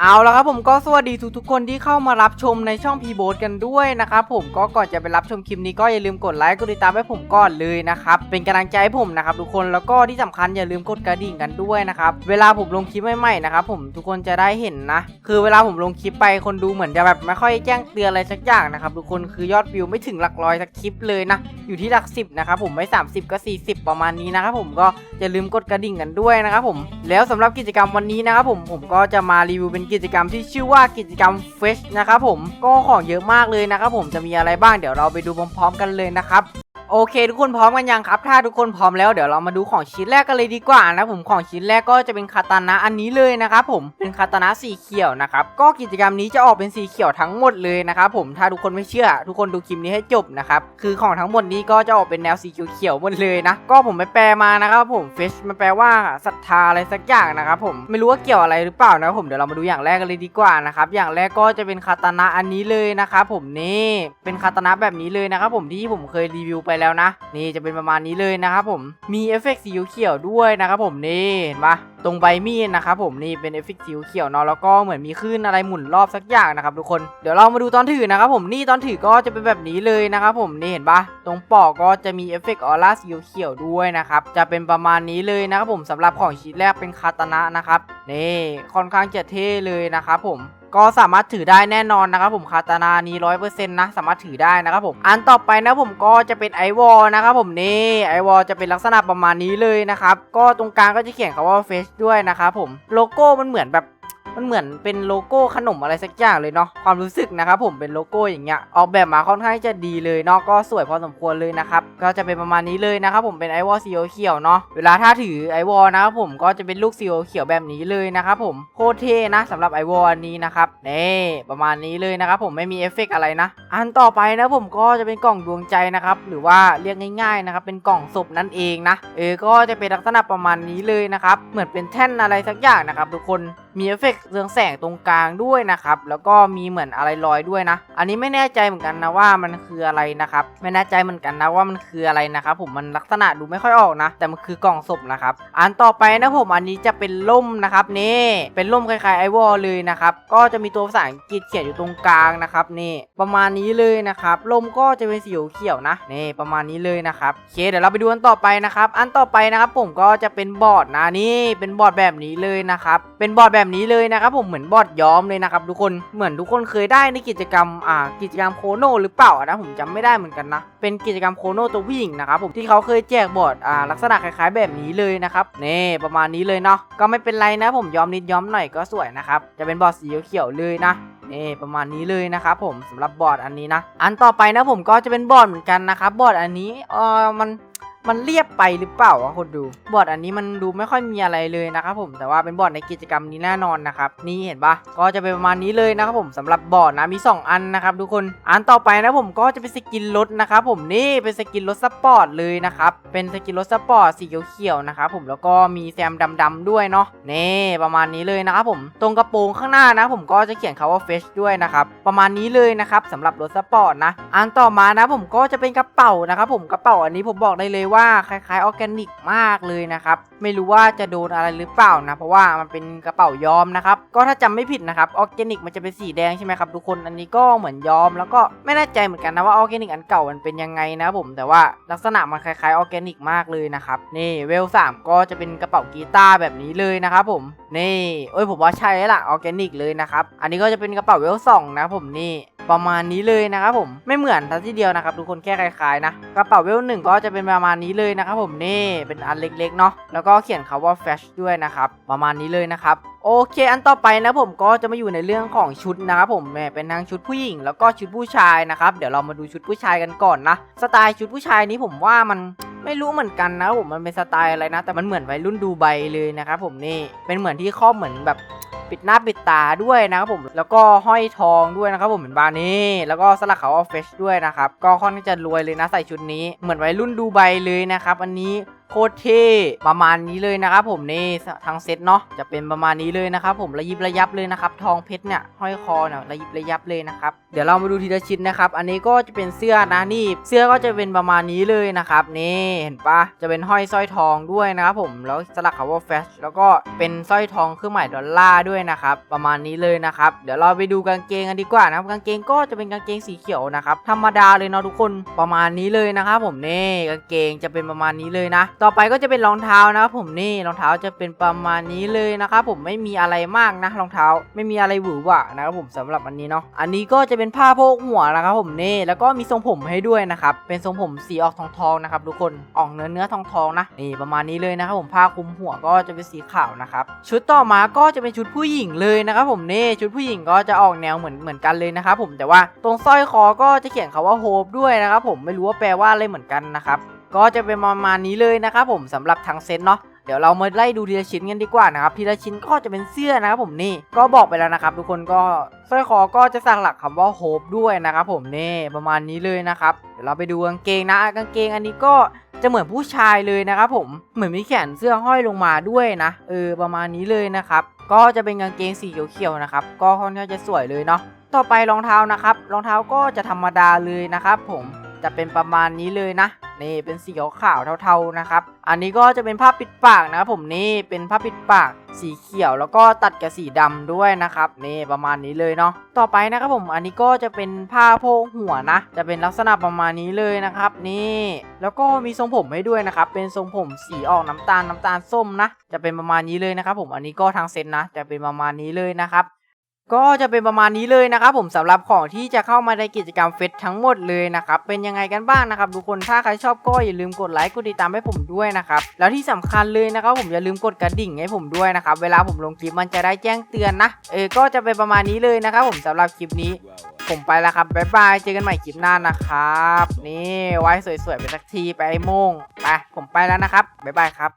เอาละครับผมก็สวัสดีทุกๆคนที่เข้ามารับชมในช่องพีโบสกันด้วยนะครับผมก็ก่อนจะไปรับชมคลิปนี้ก็อย่าลืมกดไลค์กดติดตามให้ผมก่อนเลยนะครับเป็นกำลังใจให้ผมนะครับทุกคนแล้วก็ที่สำคัญอย่าลืมกดกระดิ่งกันด้วยนะครับเวลาผมลงคลิปใหม่ๆนะครับผมทุกคนจะได้เห็นนะ คือเวลาผมลงคลิปไปคนดูเหมือนจะแบบไม่ค่อยแจ้งเตือนอะไรสักอย่างนะครับทุกคนคือยอดวิวไม่ถึงหลักร้อยสักคลิปเลยนะอยู่ที่หลักสิบนะครับผมไม่30 ก็ 40 ประมาณนี้นะครับผมก็อย่าลืมกดกระดิ่งกันด้วยนะครับผมแล้วสำหรับกิจกรรมวันนี้นะครับผมผมก็จะมารีวิวเป็นกิจกรรมที่ชื่อว่ากิจกรรมเฟชนะครับผมก็ของเยอะมากเลยนะครับผมจะมีอะไรบ้างเดี๋ยวเราไปดูพร้อมๆ กันเลยนะครับ โอเค ทุกคนพร้อมกันยังครับ ถ้าทุกคนพร้อมแล้วเดี๋ยวเรามาดูของชิ้นแรกกันเลยดีกว่านะผมของชิ้นแรกก็จะเป็นคาตานะอันนี้เลยนะครับผมเป็นคาตานะสีเขียวนะครับก็กิจกรรมนี้จะออกเป็นสีเขียวทั้งหมดเลยนะครับผมถ้าทุกคนไม่เชื่อ ทุกคนดูคลิปนี้ให้จบนะครับคือของทั้งหมดนี้ก็จะออกเป็นแนวสีเขียวๆหมดเลยนะก็ผมไปแปลมานะครับผมเฟชมันแปลว่าศรัทธาอะไรสักอย่างนะครับผมไม่รู้ว่าเกี่ยวอะไรหรือเปล่านะผมเดี๋ยวเรามาดูอย่างแรกกันเลยดีกว่านะครับอย่างแรกก็จะเป็นคาตานะอันนี้เลยนะครับผมนี่เป็นคาตานะแบบนี้เลยนะครับผมที่ผมเคยรีวิวไปแล้วนะ นี่จะเป็นประมาณนี้เลยนะครับผมมีเอฟเฟกต์สีเขียวด้วยนะครับผมนี่เห็นปะตรงใบมีดนะครับผมนี่เป็นเอฟเฟกต์สีเขียวเนาะแล้วก็เหมือนมีคลื่นอะไรหมุนรอบสักอย่างนะครับทุกคนเดี๋ยวเรามาดูตอนถือนะครับผมนี่ตอนถือก็จะเป็นแบบนี้เลยนะครับผมนี่เห็นปะตรงปอกก็จะมีเอฟเฟกต์ออร่าสีเขียวด้วยนะครับจะเป็นประมาณนี้เลยนะครับผมสำหรับของชิ้นแรกเป็นคาตานะนะครับนี่ค่อนข้างจะเท่เลยนะครับผม ก็สามารถถือได้แน่นอนนะครับผมคาตานานี้ร้อยเปอร์เซ็นต์นะสามารถถือได้นะครับผมอันต่อไปนะผมก็จะเป็นไอวอลนะครับผมนี่ไอวอลจะเป็นลักษณะประมาณนี้เลยนะครับก็ตรงกลางก็จะเขียนคำว่าเฟสด้วยนะครับผมโลโก้มันเหมือนแบบ มันเหมือนเป็นโลโก้ขนมอะไรสักอย่างเลยเนาะความรู้สึกนะครับผมเป็นโลโก้อย่างเงี้ยออกแบบมาค่อนข้างจะดีเลยเนาะก็สวยพอสมควรเลยนะครับก็จะเป็นประมาณนี้เลยนะครับผมเป็นไอวอลสีเขียวเนาะเวลาถ้าถือไอวอลนะครับผมก็จะเป็นลูกสีเขียวแบบนี้เลยนะครับผมโคตรเท่นะสำหรับไอวอลอันนี้นะครับนี่ประมาณนี้เลยนะครับผมไม่มีเอฟเฟกต์อะไรนะ อันต่อไปนะผมก็จะเป็นกล่องดวงใจนะครับหรือว่าเรียกง่ายๆนะครับเป็นกล่องศพนั่นเองนะเออก็จะเป็นลักษณะประมาณนี้เลยนะครับเหมือนเป็นแท่นอะไรสักอย่างนะครับทุกคน มีเอฟเฟกต์เรืองแสงตรงกลางด้วยนะครับ แล้วก็มีเหมือนอะไรลอยด้วยนะ อันนี้ไม่แน่ใจเหมือนกันนะว่ามันคืออะไรนะครับ ไม่แน่ใจเหมือนกันนะว่ามันคืออะไรนะครับผมมันลักษณะดูไม่ค่อยออกนะ แต่มันคือกล่องศพนะครับ อันต่อไปนะผมอันนี้จะเป็นล่มนะครับนี่เป็นล่มคล้ายๆไอวอลเลยนะครับก็จะมีตัวภาษาอังกฤษเขียนอยู่ตรงกลางนะครับนี่ประมาณนี้เลยนะครับลมก็จะเป็นสีเขียวนะนี่ประมาณนี้เลยนะครับโอเคเดี๋ยวเราไปดูอันต่อไปนะครับ อันต่อไปนะครับผมก็จะเป็นบอร์ดนะนี่เป็นบอร์ดแบบนี้เลยนะครับเป็นบอร์ดแบบแบบนี้เลยนะครับผมเหมือนบอดย้อมเลยนะครับทุกคนเหมือนทุกคนเคยได้ในกิจกรรมอ่ากิจกรรมโคโนหรือเปล่านะผมจำไม่ได้เหมือนกันนะเป็นกิจกรรมโคโนตัวผู้หญิงนะครับผมที่เขาเคยแจกบอดอ่าลักษณะคล้ายๆ แบบนี้เลยนะครับนี่ประมาณนี้เลยเนาะก็ไม่เป็นไรนะผมย้อมนิดย้อมหน่อยก็สวยนะครับจะเป็นบอดสีเขียวๆเลยนะนี่ประมาณนี้เลยนะครับผมสำหรับบอร์ดอันนี้นะ อันต่อไปนะผมก็จะเป็นบอร์ดเหมือนกันนะครับบอร์ดอันนี้เออมัน มันเรียบไปหรือเปล่าวะคนดู บอร์ดอันนี้มันดูไม่ค่อยมีอะไรเลยนะครับผมแต่ว่าเป็นบอร์ดในกิจกรรมนี้แน่นอนนะครับนี่เห็นปะก็จะเป็นประมาณนี้เลยนะครับผมสำหรับบอร์ดนะมี 2 อันนะครับทุกคนอันต่อไปนะผมก็จะเป็นสกินรถนะครับผมนี่เป็นสกินรถสปอร์ตเลยนะครับเป็นสกินรถสปอร์ตสีเขียวๆนะครับผมแล้วก็มีแซมดำๆด้วยเนาะนี่ประมาณนี้เลยนะครับผมตรงกระโปรงข้างหน้านะ ผมก็จะเขียนคาว่าเฟชด้วยนะครับประมาณนี้เลยนะครับสำหรับรถสปอร์ตนะอันต่อมานะผมก็จะเป็นกระเป๋านะครับผมกระเป๋าอันนี้ผมบอกได้เลยว่าว่าคล้ายๆออร์แกนิกมากเลยนะครับ ไม่รู้ว่าจะโดนอะไรหรือเปล่านะ เพราะว่ามันเป็นกระเป๋าย้อมนะครับ ก็ถ้าจำไม่ผิดนะครับออร์แกนิกมันจะเป็นสีแดงใช่ไหมครับทุกคน อันนี้ก็เหมือนย้อม แล้วก็ไม่แน่ใจเหมือนกันนะว่าออร์แกนิกอันเก่ามันเป็นยังไงนะผม แต่ว่าลักษณะมันคล้ายๆออร์แกนิกมากเลยนะครับ นี่เวลสามก็จะเป็นกระเป๋ากีตาร์แบบนี้เลยนะครับผม นี่ เอ้ยผมว่าใช่แล้วล่ะออร์แกนิกเลยนะครับ อันนี้ก็จะเป็นกระเป๋าเวลสองนะผมนี่ ประมาณนี้เลยนะครับผมไม่เหมือนทั้งทีเดียวนะครับทุกคนแค่คล้ายๆนะกระเป๋าเวลหนึ่งก็จะเป็นประมาณนี้เลยนะครับผมนี่เป็นอันเล็กๆเนาะแล้วก็เขียนคาว่าแฟชด้วยนะครับประมาณนี้เลยนะครับโอเค อันต่อไปนะผมก็จะมาอยู่ในเรื่องของชุดนะครับผมแม่เป็นทั้งชุดผู้หญิง แล้วก็ชุดผู้ชายนะครับเดี๋ยวเรามาดูชุดผู้ชายกันก่อนนะสไตล์ชุดผู้ชายนี้ผมว่ามันไม่รู้เหมือนกันนะผมมันเป็นสไตล์อะไรนะ แต่มันเหมือนวัยรุ่นดูใบเลยนะครับผมนี่เป็นเหมือนที่ครอบเหมือนแบบ ปิดหน้าปิดตาด้วยนะครับผม แล้วก็ห้อยทองด้วยนะครับผมเหมือนบานี่แล้วก็สลักเขาออฟเฟชด้วยนะครับ ก็ค่อนข้างจะรวยเลยนะใส่ชุดนี้ เหมือนวัยรุ่นดูใบเลยนะครับ อันนี้โคตรเท่ประมาณนี้เลยนะครับผมนี่ทั้งเซตเนาะจะเป็นประมาณนี้เลยนะครับผมระยิบระยับเลยนะครับทองเพชรเนี่ยห้อยคอเนี่ยระยิบระยับเลยนะครับเดี๋ยวเรามาดูทีละชิ้นนะครับอันนี้ก็จะเป็นเสื้อนะนี่เสื้อก็จะเป็นประมาณนี้เลยนะครับนี่เห็นปะจะเป็นห้อยสร้อยทองด้วยนะครับผมแล้วสลักคำว่าแฟชแล้วก็เป็นสร้อยทองเครื่องหมายดอลลาร์ด้วยนะครับประมาณนี้เลยนะครับเดี๋ยวเราไปดูกางเกงกันดีกว่านะครับกางเกงก็จะเป็นกางเกงสีเขียวนะครับธรรมดาเลยเนาะทุกคนประมาณนี้เลยนะครับผมนี่กางเกงจะเป็นประมาณนี้เลยนะต่อไปก็จะเป็นรองเท้านะครับผมนี่รองเท้าจะเป็นประมาณนี้เลยนะครับผมไม่มีอะไรมากนะรองเท้า ไม่มีอะไรหวือหวานะครับผมสำหรับอันนี้เนาะอันนี้ก็จะเป็นผ้าโพกหัวนะครับผมนี่แล้วก็มีทรงผมให้ด้วยนะครับเป็นทรงผมสีออกทองทองๆนะครับทุกคนออกเนื้อเนื้อทองทองๆนะนี่ประมาณนี้เลยนะครับผมผ้าคลุมหัวก็จะเป็นสีขาวนะครับชุดต่อมาก็จะเป็นชุดผู้หญิงเลยนะครับผมนี่ชุดผู้หญิงก็จะออกแนวเหมือนเหมือนกันเลยนะครับผมแต่ว่าตรงสร้อยคอก็จะเขียนคาว่าโฮปด้วยนะครับผมไม่รู้ว่าแปลว่าอะไรเหมือนกันนะครับ ก็จะเป็นประมาณนี้เลยนะครับผมสำหรับทั้งเซตเนาะเดี๋ยวเรามาไล่ดูทีละชิ้นกันดีกว่านะครับทีละชิ้นก็จะเป็นเสื้อนะครับผมนี่ก็บอกไปแล้วนะครับ ทุกคนก็สร้อยคอก็จะสักหลักคำว่าโฮปด้วยนะครับผมนี่ประมาณนี้เลยนะครับเดี๋ยวเราไปดูกางเกงนะกางเกงอันนี้ก็จะเหมือนผู้ชายเลยนะครับผมเหมือนมีแขนเสื้อห้อยลงมาด้วยนะเออประมาณนี้เลยนะครับก็จะเป็นกางเกงสีเขียวๆนะครับก็ค่อนข้างจะสวยเลยเนาะต่อไปรองเท้านะครับรองเท้าก็จะธรรมดาเลยนะครับผม จะเป็นประมาณนี้เลยนะนี่เป็นสีขาวเทาๆนะครับ อันนี้ก็จะเป็นผ้าปิดปากนะครับผมนี่เป็นผ้าปิดปากสีเขียวแล้วก็ตัดกับสีดำด้วยนะครับนี่ประมาณนี้เลยเนาะต่อไปนะครับผมอันนี้ก็จะเป็นผ้าโพกหัวนะ จะเป็นลักษณะประมาณนี้เลยนะครับ นี่แล้วก็มีทรงผมให้ด้วยนะครับ เป็นทรงผมสีออกน้ำตาลน้ำตาลส้มนะ จะเป็นประมาณนี้เลยนะครับ ผมอันนี้ก็ทางเซ็นนะ จะเป็นประมาณนี้เลยนะครับ ก็จะเป็นประมาณนี้เลยนะครับผมสำหรับของที่จะเข้ามาในกิจกรรมเฟสทั้งหมดเลยนะครับเป็นยังไงกันบ้างนะครับทุกคนถ้าใครชอบก็อย่าลืมกดไลค์กดติดตามให้ผมด้วยนะครับแล้วที่สำคัญเลยนะครับผมอย่าลืมกดกระดิ่งให้ผมด้วยนะครับเวลาผมลงคลิปมันจะได้แจ้งเตือนนะเออก็จะเป็นประมาณนี้เลยนะครับผมสำหรับคลิปนี้ ผมไปแล้วครับบ๊ายบายเจอกันใหม่คลิปหน้านะครับ นี่ไว้สวยๆไปสักทีไปไอ้โมงไปผมไปแล้วนะครับบ๊ายบายครับ